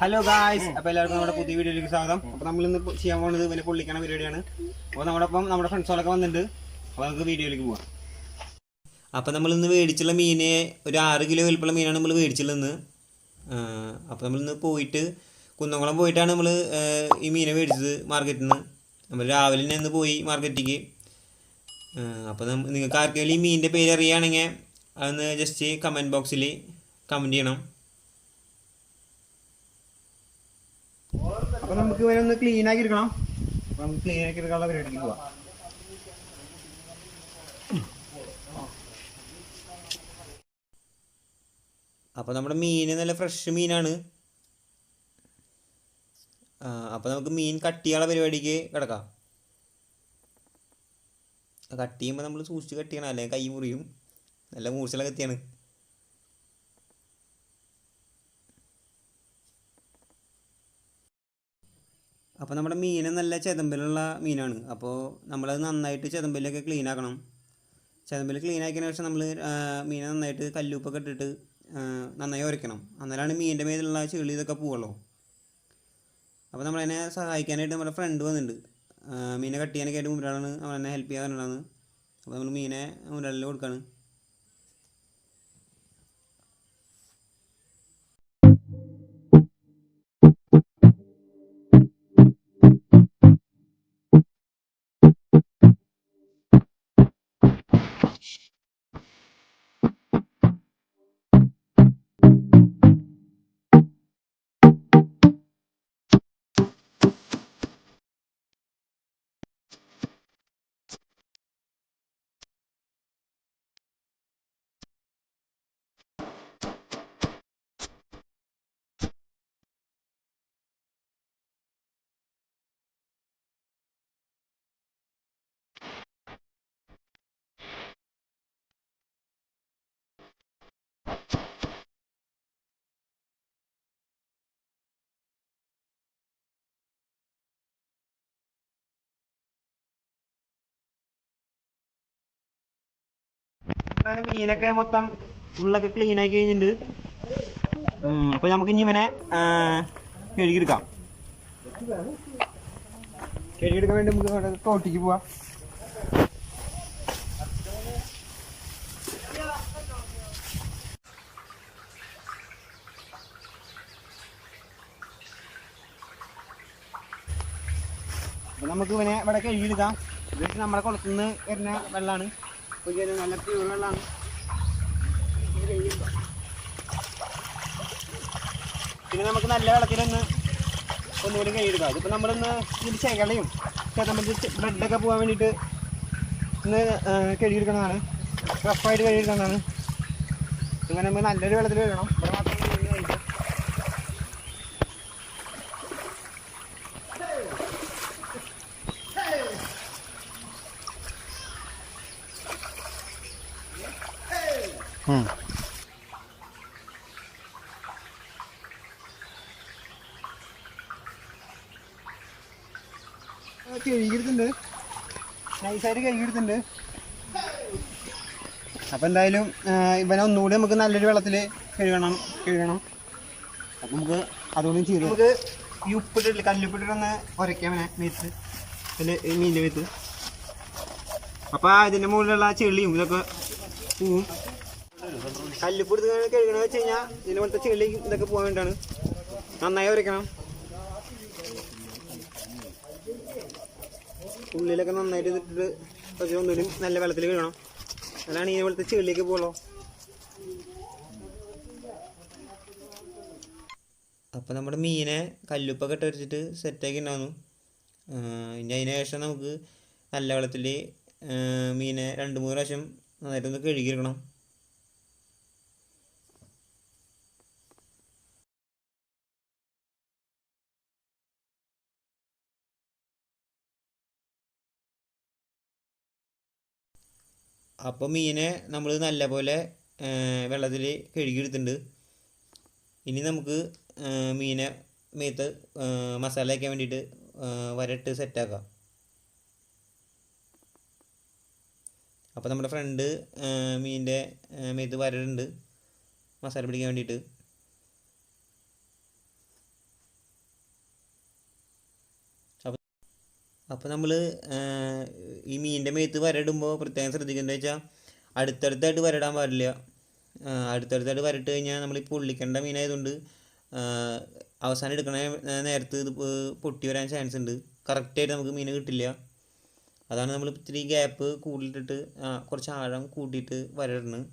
Hello guys അപ്പൊ എല്ലാവർക്കും നമ്മുടെ പുതിയ വീഡിയോയിലേക്ക് സ്വാഗതം. അപ്പൊ നമ്മൾ ഇന്ന് ചെയ്യാൻ പോകുന്നത് വലിയ പൊള്ളിക്കണ പരിപാടിയാണ്. അപ്പോൾ നമ്മുടെ ഒപ്പം നമ്മുടെ ഫ്രണ്ട്സുകളൊക്കെ വന്നിട്ടുണ്ട്. അപ്പോൾ നമുക്ക് വീഡിയോയിലേക്ക് പോവാം. അപ്പോൾ നമ്മൾ ഇന്ന് മേടിച്ചുള്ള മീനെ ഒരു ആറ് കിലോ വലിപ്പുള്ള മീനാണ് നമ്മൾ മേടിച്ചുള്ളത് ഇന്ന്. അപ്പോൾ നമ്മൾ ഇന്ന് പോയിട്ട് കുന്നംകുളം പോയിട്ടാണ് നമ്മൾ ഈ മീനെ മേടിച്ചത് മാർക്കറ്റിൽ നിന്ന് നമ്മൾ രാവിലെ തന്നെ ഇന്ന് പോയി മാർക്കറ്റിലേക്ക് അപ്പോൾ നിങ്ങൾക്ക് ആർക്കെങ്കിലും ഈ മീനിന്റെ പേര് അറിയുകയാണെങ്കിൽ അതൊന്ന് ജസ്റ്റ് കമന്റ് ബോക്സിൽ കമന്റ് ചെയ്യണം. അപ്പോൾ നമുക്ക് ഇവരെ ഒന്ന് ക്ലീൻ ആക്കി എടുക്കണം. നമുക്ക് ക്ലീൻ ആക്കി എടുക്കാനുള്ള പരിപാടിക്ക് പോവാം. അപ്പോൾ നമ്മുടെ മീൻ നല്ല ഫ്രഷ് മീനാണ്. അപ്പോൾ നമുക്ക് മീൻ കട്ട് ചെയ്യാനുള്ള പരിപാടിക്ക് കിടക്കാം. കട്ട് ചെയ്യുമ്പോൾ നമ്മൾ സൂക്ഷിച്ച് കട്ട് ചെയ്യണം. അല്ലെങ്കിൽ കൈ മുറിയും. നല്ല മൂർച്ചയുള്ള കത്തിയാണ് അപ്പോൾ നമ്മുടെ മീൻ നല്ല ചെതമ്പലുള്ള മീനാണ്. അപ്പോൾ നമ്മളത് നന്നായിട്ട് ചെതമ്പലൊക്കെ ക്ലീൻ ആക്കണം. ചെതമ്പൽ ക്ലീൻ ആക്കിയതിന് ശേഷം നമ്മൾ മീനെ നന്നായിട്ട് കല്ലുപ്പൊക്കെ ഇട്ടിട്ട് നന്നായി ഉരയ്ക്കണം അന്നേരമാണ് മീനിന്റെ മേലുള്ള ചെളി ഇതൊക്കെ പോവുള്ളൂ. അപ്പോൾ നമ്മളതിനെ സഹായിക്കാനായിട്ട് നമ്മുടെ ഫ്രണ്ട് വന്നിട്ടുണ്ട് മീനെ കട്ട് ചെയ്യാനൊക്കെ ആയിട്ട് മുമ്പിലാണ് നമ്മളെന്നെ ഹെൽപ്പ് ചെയ്യാൻ ചെയ്യാറുള്ളതാണ് അപ്പോൾ നമ്മൾ മീനെ മുരളിൽ കൊടുക്കുകയാണ് മീനൊക്കെ മൊത്തം ഉള്ളൊക്കെ ക്ലീൻ ആക്കി കഴിഞ്ഞിട്ടുണ്ട്. അപ്പോൾ അപ്പൊ നമുക്ക് ഇനി ഇവനെ കഴുകിയെടുക്കാം. കഴുകിയെടുക്കാൻ വേണ്ടി നമുക്ക് തോട്ടിക്ക് പോവാം. നമുക്ക് ഇവനെ ഇവിടെ കഴുകിയെടുക്കാം. ഇത് നമ്മുടെ കുളത്തുനിന്ന് വരുന്ന വെള്ളമാണ്. പുതിയ നല്ല പ്യൂർ വെള്ളമാണ് പിന്നെ നമുക്ക് നല്ല വെള്ളത്തിലൊന്ന് ഒന്നുകൂടി കഴിയിടുക അതിപ്പോൾ നമ്മളൊന്ന് ഇതിൽ ചെകളയും ചെതമ്പത്തിൽ ബ്ലഡൊക്കെ പോകാൻ വേണ്ടിയിട്ട് ഒന്ന് കഴുകിയെടുക്കുന്നതാണ്. റഫായിട്ട് കഴുകിയെടുക്കുന്നതാണ്. അങ്ങനെ നമുക്ക് നല്ലൊരു വെള്ളത്തിൽ കഴുകണം ഇവിടെ മാത്രം കഴുകി കഴിക്കാം കഴുകിയെടുത്തിട്ടുണ്ട് നൈസായിട്ട് കഴുകിയെടുത്തിട്ടുണ്ട് അപ്പം എന്തായാലും ഇവനെ ഒന്നുകൂടി നമുക്ക് നല്ലൊരു വെള്ളത്തിൽ കഴുകണം കഴുകണം. അപ്പം നമുക്ക് അതുകൊണ്ടും ചെയ്തു നമുക്ക് ഈ ഉപ്പിട്ടിട്ട് കല്ലുപ്പിട്ടിട്ടൊന്ന് ഉരയ്ക്കാം അവനെ മേത്ത്. അതിൽ മീനിന്റെ മേത്ത്. അപ്പോൾ ഇതിന്റെ മുകളിലുള്ള ചെളിയും ഇതൊക്കെ പോവും കല്ലുപ്പിടുത്ത് കഴുകണമെന്ന് വെച്ച് കഴിഞ്ഞാൽ ഇതിന്റെ പോലത്തെ ചെളി ഇതൊക്കെ പോകാൻ വേണ്ടിയാണ്. നന്നായി ഉരയ്ക്കണം ഉള്ളിലൊക്കെ നന്നായിട്ട് ഇതിട്ടിട്ട് കുറച്ച് ഒന്നുകൂടി നല്ല വെള്ളത്തിൽ കഴുകണം അതാണ് ഈ വെള്ളത്തിൽ ചെളിയിലേക്ക് പോകുള്ളൂ അപ്പോൾ നമ്മുടെ മീനെ കല്ലുപ്പൊക്കെ ഇട്ട് വെച്ചിട്ട് സെറ്റാക്കി ഉണ്ടാകുന്നു ഇനി അതിന് ശേഷം നമുക്ക് നല്ല വെള്ളത്തിൽ മീനെ രണ്ട് മൂന്ന് പ്രാവശ്യം നന്നായിട്ടൊന്ന് കഴുകിയെടുക്കണം. അപ്പോൾ മീനെ നമ്മൾ നല്ല പോലെ വെള്ളത്തിൽ കഴുകിയെടുത്തിട്ടുണ്ട്. ഇനി നമുക്ക് മീനെ മീത്ത് മസാല വയ്ക്കാൻ വേണ്ടിയിട്ട് വരട്ട് സെറ്റാക്കാം അപ്പോൾ നമ്മുടെ ഫ്രണ്ട് മീനിന്റെ മീത്ത് വരടുണ്ട് മസാല പിടിക്കാൻ വേണ്ടിയിട്ട്. അപ്പോൾ നമ്മൾ ഈ മീനിന്റെ മേത്ത് വരയിടുമ്പോൾ പ്രത്യേകം ശ്രദ്ധിക്കുന്നത് വെച്ചാൽ അടുത്തടുത്തായിട്ട് വരയിടാൻ പാടില്ല. അടുത്തടുത്തായിട്ട് വരട്ട് കഴിഞ്ഞാൽ നമ്മൾ ഈ പൊള്ളിക്കേണ്ട മീനായതുകൊണ്ട് അവസാനം എടുക്കണ നേരത്ത് ഇത് പൊട്ടി വരാൻ ചാൻസ് ഉണ്ട് കറക്റ്റായിട്ട് നമുക്ക് മീൻ കിട്ടില്ല. അതാണ് നമ്മൾ ഇത്തിരി ഗ്യാപ്പ് കൂടിയിട്ടിട്ട് കുറച്ച് ആഴം കൂട്ടിയിട്ട് വരയിടുന്നത്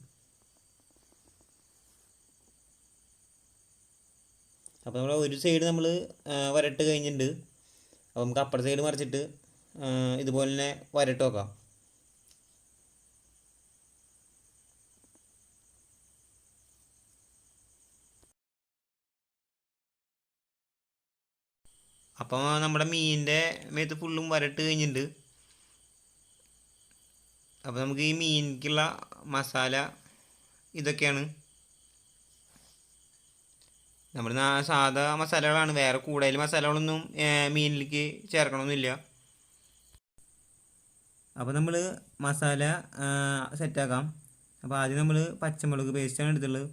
അപ്പോൾ നമ്മൾ ഒരു സൈഡ് നമ്മൾ വരട്ട് കഴിഞ്ഞിട്ടുണ്ട് അപ്പോൾ നമുക്ക് അപ്പുറത്തെ സൈഡ് മറിച്ചിട്ട് ഇതുപോലെ തന്നെ വരട്ട് നോക്കാം. അപ്പോൾ നമ്മുടെ മീനിന്റെ മേത്ത് ഫുള്ളും വരട്ട് കഴിഞ്ഞിട്ടുണ്ട്. അപ്പോൾ നമുക്ക് ഈ മീനിക്കുള്ള മസാല ഇതൊക്കെയാണ്. നമ്മൾ സാധാ മസാലകളാണ്. വേറെ കൂടുതൽ മസാലകളൊന്നും മീനിലേക്ക് ചേർക്കണമെന്നില്ല അപ്പോൾ നമ്മൾ മസാല സെറ്റാക്കാം. അപ്പോൾ ആദ്യം നമ്മൾ പച്ചമുളക് പേസ്റ്റാണ് എടുത്തുള്ളത്.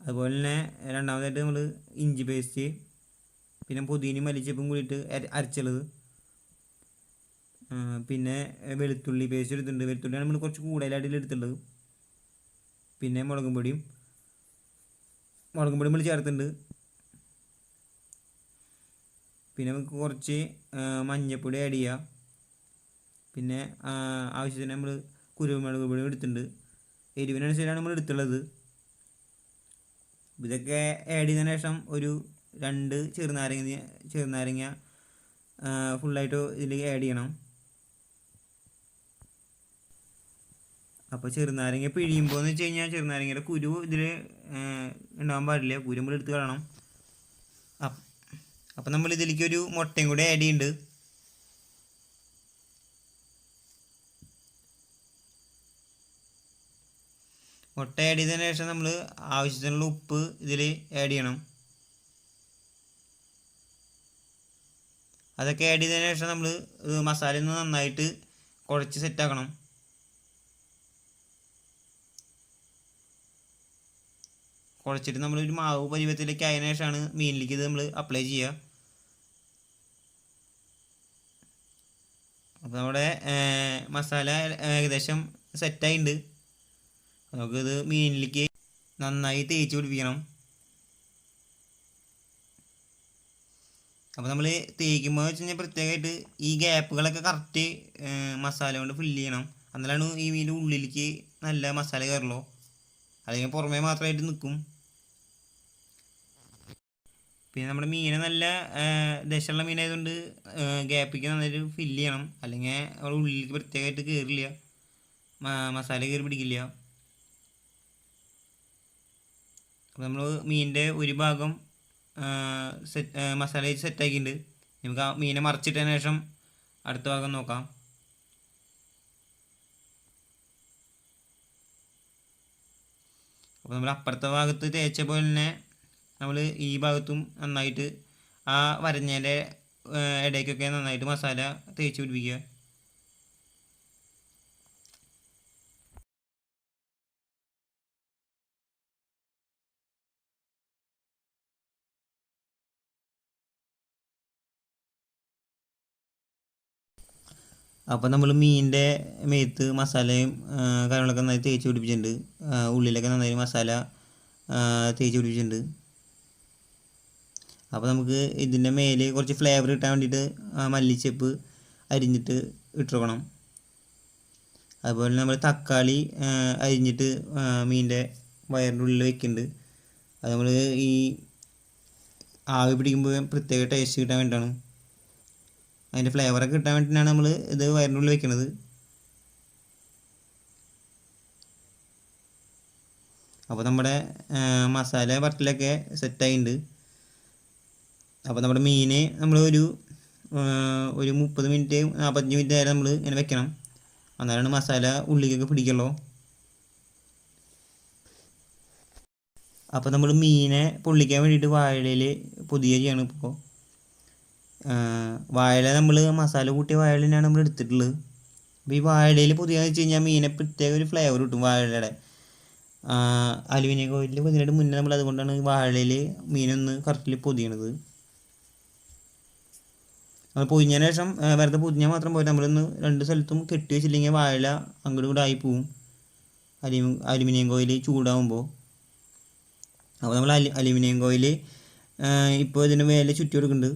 അതുപോലെ തന്നെ രണ്ടാമതായിട്ട് നമ്മൾ ഇഞ്ചി പേസ്റ്റ് പിന്നെ പുതിനയും മല്ലിച്ചപ്പും കൂടിയിട്ട് അര- അരച്ചുള്ളത്. പിന്നെ വെളുത്തുള്ളി പേസ്റ്റ് എടുത്തിട്ടുണ്ട്. വെളുത്തുള്ളിയാണ് നമ്മൾ കുറച്ച് കൂടുതലായിട്ട് എടുത്തുള്ളത്. പിന്നെ മുളകും പൊടിയും മുളകും പൊടി നമ്മൾ ചേർത്തിട്ടുണ്ട്. പിന്നെ നമുക്ക് കുറച്ച് മഞ്ഞൾപ്പൊടി ആഡ് ചെയ്യാം. പിന്നെ ആവശ്യത്തിന് നമ്മൾ കുരുമുളക് പൊടി എടുത്തിട്ടുണ്ട്. എരിവിനനുസരിച്ചാണ് നമ്മൾ എടുത്തുള്ളത്. ഇതൊക്കെ ആഡ് ചെയ്തതിന് ശേഷം ഒരു രണ്ട് ചെറുനാരങ്ങ ചെറുനാരങ്ങ ഫുള്ളായിട്ട് ഇതിൽ ആഡ് ചെയ്യണം. അപ്പോൾ ചെറുനാരങ്ങ പിഴിയുമ്പോൾ എന്ന് വെച്ച് കഴിഞ്ഞാൽ ചെറുനാരങ്ങയുടെ കുരു ഇതിൽ ഉണ്ടാകാൻ പാടില്ല. കുരു നമ്മൾ എടുത്ത് കളയണം. അപ്പം നമ്മൾ ഇതിലേക്ക് ഒരു മുട്ടയും കൂടി ആഡ് ചെയ്യുന്നുണ്ട് മുട്ട ആഡ് ചെയ്തതിന് ശേഷം നമ്മൾ ആവശ്യത്തിനുള്ള ഉപ്പ് ഇതിൽ ആഡ് ചെയ്യണം. അതൊക്കെ ആഡ് ചെയ്തതിന് ശേഷം നമ്മൾ മസാല ഒന്ന് നന്നായിട്ട് കുഴച്ച് സെറ്റാക്കണം കുഴച്ചിട്ട് ഒരു മാവ് പരുവത്തിലേക്ക് ആയതിനു ശേഷമാണ് മീനിലേക്ക് ഇത് നമ്മൾ അപ്ലൈ ചെയ്യുക. അപ്പോൾ നമ്മുടെ മസാല ഏകദേശം സെറ്റായിട്ടുണ്ട് നമുക്കിത് മീനിലേക്ക് നന്നായി തേച്ച് പിടിപ്പിക്കണം. അപ്പോൾ നമ്മൾ തേക്കുമ്പോൾ വെച്ച് കഴിഞ്ഞാൽ പ്രത്യേകമായിട്ട് ഈ ഗ്യാപ്പുകളൊക്കെ കറക്റ്റ് മസാല കൊണ്ട് ഫില്ല് ചെയ്യണം. എന്നാലാണ് ഈ മീനിന്റെ ഉള്ളിലേക്ക് നല്ല മസാല കയറുള്ളൂ അല്ലെങ്കിൽ പുറമേ മാത്രമായിട്ട് നിൽക്കും. പിന്നെ നമ്മുടെ മീനെ നല്ല ദശമുള്ള മീനായതുകൊണ്ട് ഗ്യാപ്പിക്ക് നന്നായിട്ട് ഫില്ല് ചെയ്യണം. അല്ലെങ്കിൽ അവിടെ ഉള്ളിലേക്ക് പ്രത്യേകമായിട്ട് കയറില്ല മസാല കയറി പിടിക്കില്ല. അപ്പോൾ നമ്മൾ മീനിന്റെ ഒരു ഭാഗം സെറ്റ് മസാല വെച്ച് സെറ്റാക്കിയിട്ടുണ്ട് നമുക്ക് ആ മീനെ മറിച്ചിട്ടതിന് ശേഷം അടുത്ത ഭാഗം നോക്കാം. അപ്പോൾ നമ്മൾ അപ്പുറത്തെ ഭാഗത്ത് തേച്ച പോലെ തന്നെ നമ്മൾ ഈ ഭാഗത്തും നന്നായിട്ട് ആ വരഞ്ഞേന്റെ ഇടയ്ക്കൊക്കെ നന്നായിട്ട് മസാല തേച്ച് പിടിപ്പിക്കുക. അപ്പോൾ നമ്മൾ മീനിന്റെ മേത്ത് മസാലയും കാര്യങ്ങളൊക്കെ നന്നായി തേച്ച് പിടിപ്പിച്ചിട്ടുണ്ട്. ഉള്ളിലൊക്കെ നന്നായി മസാല തേച്ച് പിടിപ്പിച്ചിട്ടുണ്ട്. അപ്പോൾ നമുക്ക് ഇതിന്റെ മേലെ കുറച്ച് ഫ്ലേവർ കിട്ടാൻ വേണ്ടിയിട്ട് മല്ലിച്ചപ്പ് അരിഞ്ഞിട്ട് ഇട്ടിരിക്കണം. അതുപോലെ നമ്മൾ തക്കാളി അരിഞ്ഞിട്ട് മീനിന്റെ വയറിന്റെ ഉള്ളിൽ വെക്കുന്നുണ്ട് അത് നമ്മൾ ഈ ആവി പിടിക്കുമ്പോൾ പ്രത്യേക ടേസ്റ്റ് കിട്ടാൻ വേണ്ടിയിട്ടാണ് അതിന്റെ ഫ്ലേവറൊക്കെ കിട്ടാൻ വേണ്ടിയിട്ടാണ് നമ്മൾ ഇത് വയറിന്റെ ഉള്ളിൽ വെക്കുന്നത് അപ്പോൾ നമ്മുടെ മസാല വറട്ടിലൊക്കെ സെറ്റായിട്ടുണ്ട് അപ്പോൾ നമ്മുടെ മീന് നമ്മൾ ഒരു ഒരു മുപ്പത് മിനിറ്റ് നാൽപ്പത്തഞ്ച് മിനിറ്റ് നേരം നമ്മൾ ഇങ്ങനെ വെക്കണം. അന്നേരമാണ് മസാല ഉള്ളിക്കൊക്കെ പിടിക്കുള്ളൂ. അപ്പോൾ നമ്മൾ മീനെ പൊള്ളിക്കാൻ വേണ്ടിയിട്ട് വാഴയിൽ പുതിയ ചെയ്യണം ഇപ്പോൾ വാഴ നമ്മൾ മസാല കൂട്ടിയ വാഴ തന്നെയാണ് നമ്മൾ എടുത്തിട്ടുള്ളത്. അപ്പോൾ ഈ വാഴയിൽ പുതിയ വെച്ച് കഴിഞ്ഞാൽ മീനെ പ്രത്യേക ഒരു ഫ്ലേവർ കിട്ടും വാഴയുടെ അലുമിനിയം കോയിലിൽ പൊതിനായിട്ട് മുന്നേ നമ്മൾ അതുകൊണ്ടാണ് വാഴയിൽ മീനൊന്ന് കറക്റ്റിൽ പൊതിയണത്. നമ്മൾ പൊതിഞ്ഞതിന് ശേഷം വെറുതെ പൊതിഞ്ഞാൽ മാത്രം പോയി നമ്മളിന്ന് രണ്ട് സ്ഥലത്തും കെട്ടി വെച്ചില്ലെങ്കിൽ വാഴ അങ്ങോട്ട് കൂടെ ആയി പോവും. അലൂമി അലുമിനിയം കോയിൽ ചൂടാകുമ്പോൾ അപ്പോൾ നമ്മൾ അലു അലുമിനിയം കോയിൽ ഇപ്പോൾ ഇതിന് മേലെ ചുറ്റി കൊടുക്കുന്നുണ്ട്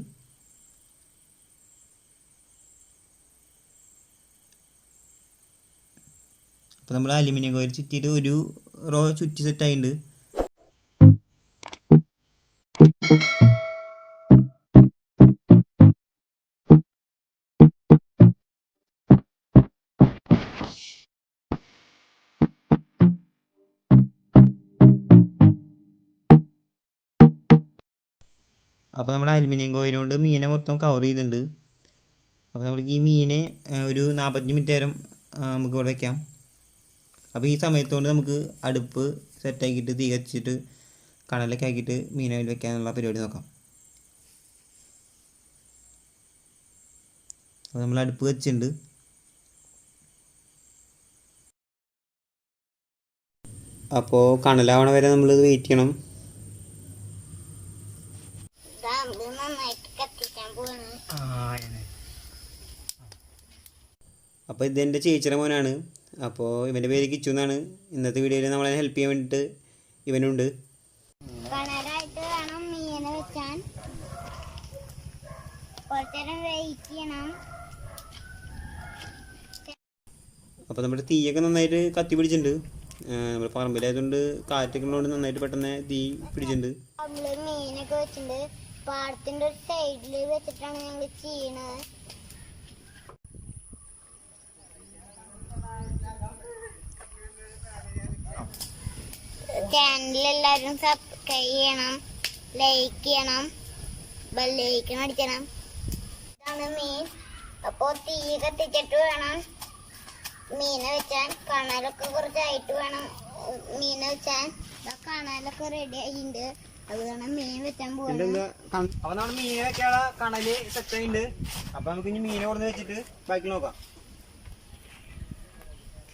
അപ്പോൾ നമ്മൾ അലുമിനിയം കോയിൽ ചുറ്റിയിട്ട് ഒരു റോ ചുറ്റി സെറ്റ് ആയിട്ടുണ്ട് അപ്പോൾ നമ്മൾ അലുമിനിയം കോയിൽ കൊണ്ട് മീനെ മൊത്തം കവർ ചെയ്തിട്ടുണ്ട് അപ്പോൾ നമ്മൾക്ക് ഈ മീനെ ഒരു നാൽപ്പത്തഞ്ച് മിനിറ്റ് നേരം നമുക്ക് ഇവിടെ വയ്ക്കാം അപ്പോൾ ഈ സമയത്തുകൊണ്ട് നമുക്ക് അടുപ്പ് സെറ്റാക്കിയിട്ട് തീ കച്ചിട്ട് കണലൊക്കെ ആക്കിയിട്ട് മീനെ അതിൽ വെക്കാനുള്ള പരിപാടി നോക്കാം. അപ്പോൾ നമ്മൾ അടുപ്പ് വെച്ചിട്ടുണ്ട് അപ്പോൾ കണലാവണ വരെ നമ്മളിത് വെയിറ്റ് ചെയ്യണം ദാ ഇത് നന്നായിട്ട് കത്തിക്കാൻ പോവാണ് അപ്പോൾ ഇതെന്റെ ചേച്ചിയുടെ മോനാണ്. അപ്പോൾ ഇവന്റെ പേര് കിച്ചു എന്നാണ്. ഇന്നത്തെ വീഡിയോയിൽ നമ്മളെ ഹെൽപ്പ് ചെയ്യാൻ വേണ്ടിയിട്ട് ഇവനുണ്ട്. അപ്പോൾ നമ്മുടെ തീയൊക്കെ നന്നായിട്ട് കത്തി പിടിച്ചിട്ടുണ്ട്. നമ്മുടെ പറമ്പിലായതുകൊണ്ട് കാറ്റൊക്കെ ഉള്ളതുകൊണ്ട് നന്നായിട്ട് പെട്ടെന്ന് തീ പിടിച്ചിട്ടുണ്ട്. മീനൊക്കെ വെച്ചിട്ടുണ്ട്. പാടത്തിന്റെ ഒരു സൈഡിൽ വെച്ചിട്ടാണ് ഞങ്ങൾ ചെയ്യണത്. ചാനൽ എല്ലാവരും സബ്സ്ക്രൈബ് ചെയ്യണം ലൈക്ക് ചെയ്യണം ബെല്ലൈക്കൺ അടിക്കണം. ഇതാണ് മീൻ. അപ്പോൾ തീ കത്തിച്ചിട്ട് വേണം മീനെ വെച്ചാൽ കണലൊക്കെ കുറച്ചായിട്ട് വേണം മീനെ വെച്ചാൽ കണലൊക്കെ റെഡി ആയിട്ടുണ്ട്. അത് മീൻ സെറ്റ് ആയിട്ടുണ്ട്. നമുക്ക് ഇനി വെച്ചിട്ട് ബാക്കി നോക്കാം.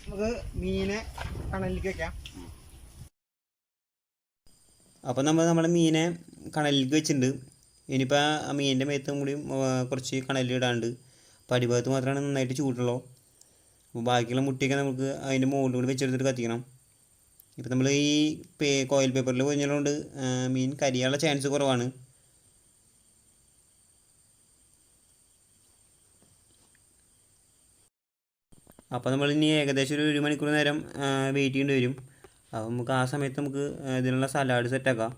നമുക്ക് മീനെ കണലിലേക്ക് വെക്കാം. അപ്പോൾ നമ്മൾ നമ്മുടെ മീനെ കണലിലേക്ക് വെച്ചിട്ടുണ്ട്. ഇനിയിപ്പോൾ ആ മീനിന്റെ മേത്തും കൂടി കുറച്ച് കണലിൽ ഇടാണ്ട്. അപ്പോൾ അടിഭാഗത്ത് മാത്രമാണ് നന്നായിട്ട് ചൂടുള്ളൂ. അപ്പോൾ ബാക്കിയുള്ള മുട്ടിയൊക്കെ നമുക്ക് അതിന്റെ മുകളിൽ കൂടി വെച്ചെടുത്തിട്ട് കത്തിക്കണം. ഇപ്പം നമ്മൾ ഈ പേ കോയിൽ പേപ്പറിൽ പൊഞ്ഞുള്ളതുകൊണ്ട് മീൻ കരിയാനുള്ള ചാൻസ് കുറവാണ്. അപ്പോൾ നമ്മൾ ഇനി ഏകദേശം ഒരു ഒരു മണിക്കൂർ നേരം വെയിറ്റ് ചെയ്യേണ്ടി വരും. അപ്പോൾ നമുക്ക് ആ സമയത്ത് നമുക്ക് ഇതിനുള്ള സലാഡ് സെറ്റാക്കാം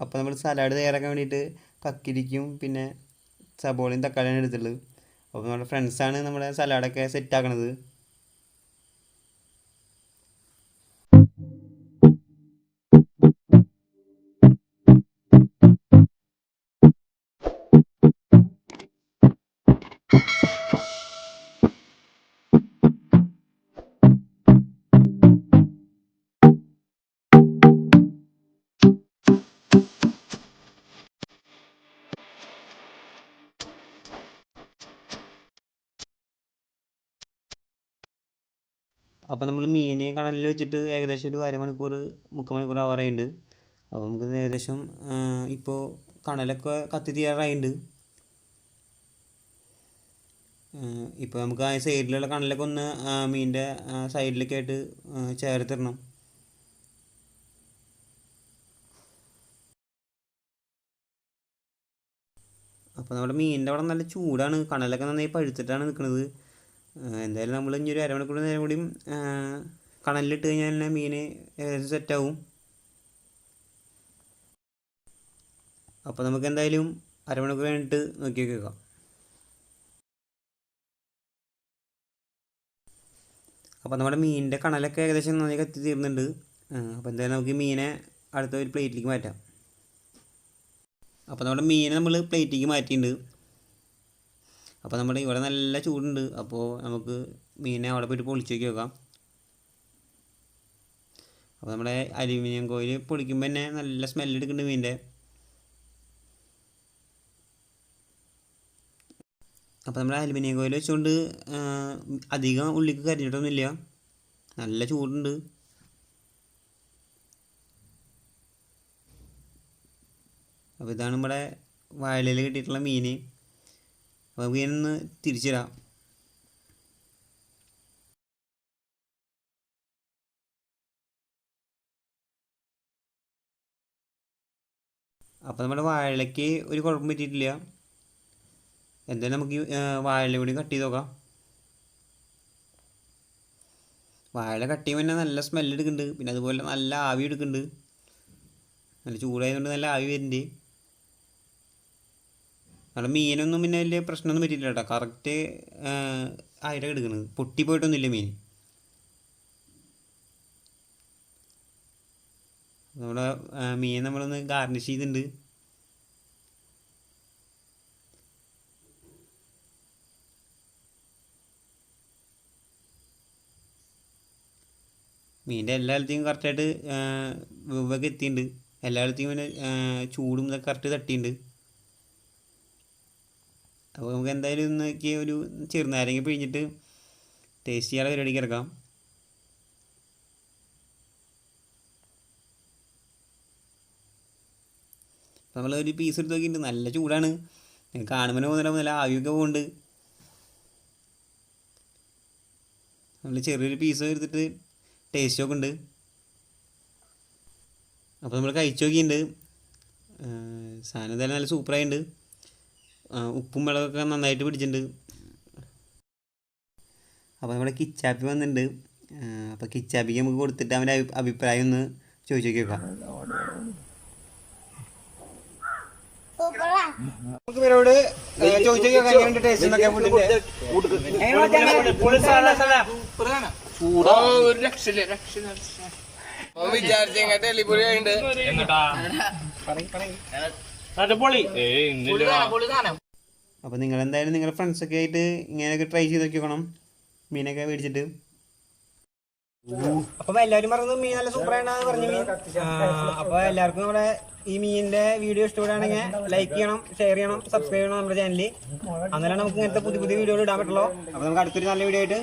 അപ്പോൾ നമ്മൾ സലാഡ് തയ്യാറാക്കാൻ വേണ്ടിയിട്ട് കക്കിരിക്കും പിന്നെ സബോളയും തക്കാളിയാണ് എടുത്തുള്ളത് അപ്പോൾ നമ്മുടെ ഫ്രണ്ട്സാണ് നമ്മുടെ സലാഡൊക്കെ സെറ്റ് അപ്പോൾ നമ്മൾ മീനെ കടലിൽ വെച്ചിട്ട് ഏകദേശം ഒരു അരമണിക്കൂർ മുക്കാൽ മണിക്കൂർ ആവാറായിട്ടുണ്ട് അപ്പോൾ നമുക്ക് ഏകദേശം ഇപ്പോൾ കടലൊക്കെ കത്തി തീരാറായിട്ടുണ്ട് ഇപ്പോൾ നമുക്ക് ആ സൈഡിലുള്ള കണലൊക്കെ ഒന്ന് മീനിന്റെ സൈഡിലൊക്കെ ആയിട്ട് ചേർത്തിടണം. അപ്പോൾ നമ്മുടെ മീനിന്റെ അവിടെ നല്ല ചൂടാണ്. കണലൊക്കെ നന്നായി പഴുത്തിട്ടാണ് നിൽക്കുന്നത് എന്തായാലും നമ്മൾ ഇനി ഒരു അരമണിക്കൂർ നേരം കൂടിയും കണലിലിട്ട് കഴിഞ്ഞാൽ തന്നെ മീൻ ഏകദേശം സെറ്റാവും അപ്പോൾ നമുക്ക് എന്തായാലും അരമണിക്കൂർ കഴിഞ്ഞിട്ട് നോക്കി വെക്കാം. അപ്പോൾ നമ്മുടെ മീനിന്റെ കണലൊക്കെ ഏകദേശം നന്നായി കത്തി തീർന്നുണ്ട് അപ്പോൾ എന്തായാലും നമുക്ക് മീനെ അടുത്ത ഒരു പ്ലേറ്റിലേക്ക് മാറ്റാം. അപ്പോൾ നമ്മുടെ മീനെ നമ്മൾ പ്ലേറ്റിലേക്ക് മാറ്റിയിട്ടുണ്ട്. അപ്പോൾ നമ്മുടെ ഇവിടെ നല്ല ചൂടുണ്ട്. അപ്പോൾ നമുക്ക് മീനെ അവിടെ പോയിട്ട് പൊളിച്ചേക്ക് നോക്കി നോക്കാം അപ്പോൾ നമ്മുടെ അലുമിനിയം കോയിൽ പൊളിക്കുമ്പോൾ തന്നെ നല്ല സ്മെല്ല് എടുക്കുന്നുണ്ട് മീനിന്റെ അപ്പോൾ നമ്മുടെ അലുമിനിയം കോയിൽ വെച്ചുകൊണ്ട് അധികം ഉള്ളിക്ക് കരിഞ്ഞിട്ടൊന്നുമില്ല. നല്ല ചൂടുണ്ട്. അപ്പോൾ ഇതാണ് നമ്മുടെ വയലിൽ കിട്ടിയിട്ടുള്ള മീൻ അപ്പോൾ ഇതിനൊന്ന് തിരിച്ചിടാം. അപ്പോൾ നമ്മുടെ വാഴയ്ക്ക് ഒരു കുഴപ്പം പറ്റിയിട്ടില്ല. എന്തായാലും നമുക്ക് വാഴ കൂടി കട്ട് ചെയ്ത് നോക്കാം. വാഴ കട്ട് ചെയ്യുമ്പോൾ തന്നെ നല്ല സ്മെല്ല് എടുക്കുന്നുണ്ട്. പിന്നെ അതുപോലെ നല്ല ആവി എടുക്കുന്നുണ്ട്. നല്ല ചൂടായതുകൊണ്ട് നല്ല ആവി വരുന്നുണ്ട്. നമ്മുടെ മീനൊന്നും പിന്നെ വലിയ പ്രശ്നമൊന്നും പറ്റിയില്ല കേട്ടോ കറക്റ്റ് ആയിരം എടുക്കുന്നത് പൊട്ടിപ്പോയിട്ടൊന്നുമില്ല മീൻ. നമ്മുടെ മീൻ നമ്മളൊന്ന് ഗാർണിഷ് ചെയ്തിട്ടുണ്ട്. മീന്റെ എല്ലാ ഇടത്തെയും കറക്റ്റായിട്ട് വെവ്വൊക്കെ എത്തിയിട്ടുണ്ട്. എല്ലാ ഇടത്തെയും പിന്നെ ചൂടും ഇതൊക്കെ കറക്റ്റ് തട്ടിയിട്ടുണ്ട്. അപ്പോൾ നമുക്ക് എന്തായാലും ഇന്നൊക്കെ ഒരു ചെറുനാരങ്ങ പിഴിഞ്ഞിട്ട് ടേസ്റ്റ് ചെയ്യാതെ പരിപാടിക്ക് ഇറക്കാം. അപ്പോൾ നമ്മൾ ഒരു പീസ് എടുത്ത് നോക്കിയിട്ടുണ്ട് നല്ല ചൂടാണ്. കാണുമ്പോൾ പോകുന്നില്ല നല്ല ആവിയൊക്കെ പോകുന്നുണ്ട് നമ്മൾ ചെറിയൊരു പീസ് എടുത്തിട്ട് ടേസ്റ്റ് ഒക്കെ ഉണ്ട് അപ്പോൾ നമ്മൾ കഴിച്ചു നോക്കിയിട്ടുണ്ട്. സാധനം എന്തായാലും നല്ല സൂപ്പറായിട്ടുണ്ട് ഉപ്പും വെള്ളമൊക്കെ നന്നായിട്ട് പിടിച്ചിട്ടുണ്ട്. അപ്പോൾ നമ്മുടെ കിച്ചാപ്പി വന്നിട്ടുണ്ട്. അപ്പോൾ കിച്ചാപ്പിക്ക് നമുക്ക് കൊടുത്തിട്ട് അവന്റെ അഭിപ്രായം ഒന്ന് ചോദിച്ചു നോക്കിയേക്കാം സൂപ്പറാ നമുക്ക് ഇവരോട് ചോദിച്ചു ടേസ്റ്റ് അപ്പോൾ നിങ്ങൾ എന്തായാലും നിങ്ങളുടെ ഫ്രണ്ട്സൊക്കെ ആയിട്ട് ഇങ്ങനെയൊക്കെ ട്രൈ ചെയ്ത് നോക്കിക്കണം. മീനൊക്കെ മേടിച്ചിട്ട്. അപ്പൊ എല്ലാവരും പറഞ്ഞത് മീൻ നല്ല സൂപ്പറായിട്ടാണ് പറഞ്ഞു മീൻ അപ്പോൾ എല്ലാവർക്കും നമ്മുടെ ഈ മീനിന്റെ വീഡിയോ ഇഷ്ടപ്പെടുകയാണെങ്കിൽ ലൈക്ക് ചെയ്യണം ഷെയർ ചെയ്യണം സബ്സ്ക്രൈബ് ചെയ്യണം നമ്മുടെ ചാനലിൽ അന്നേരം നമുക്ക് ഇങ്ങനത്തെ പുതിയ പുതിയ വീഡിയോകൾ ഇടാൻ പറ്റുള്ളൂ. അപ്പൊ നമുക്ക് അടുത്തൊരു നല്ല വീഡിയോ ആയിട്ട്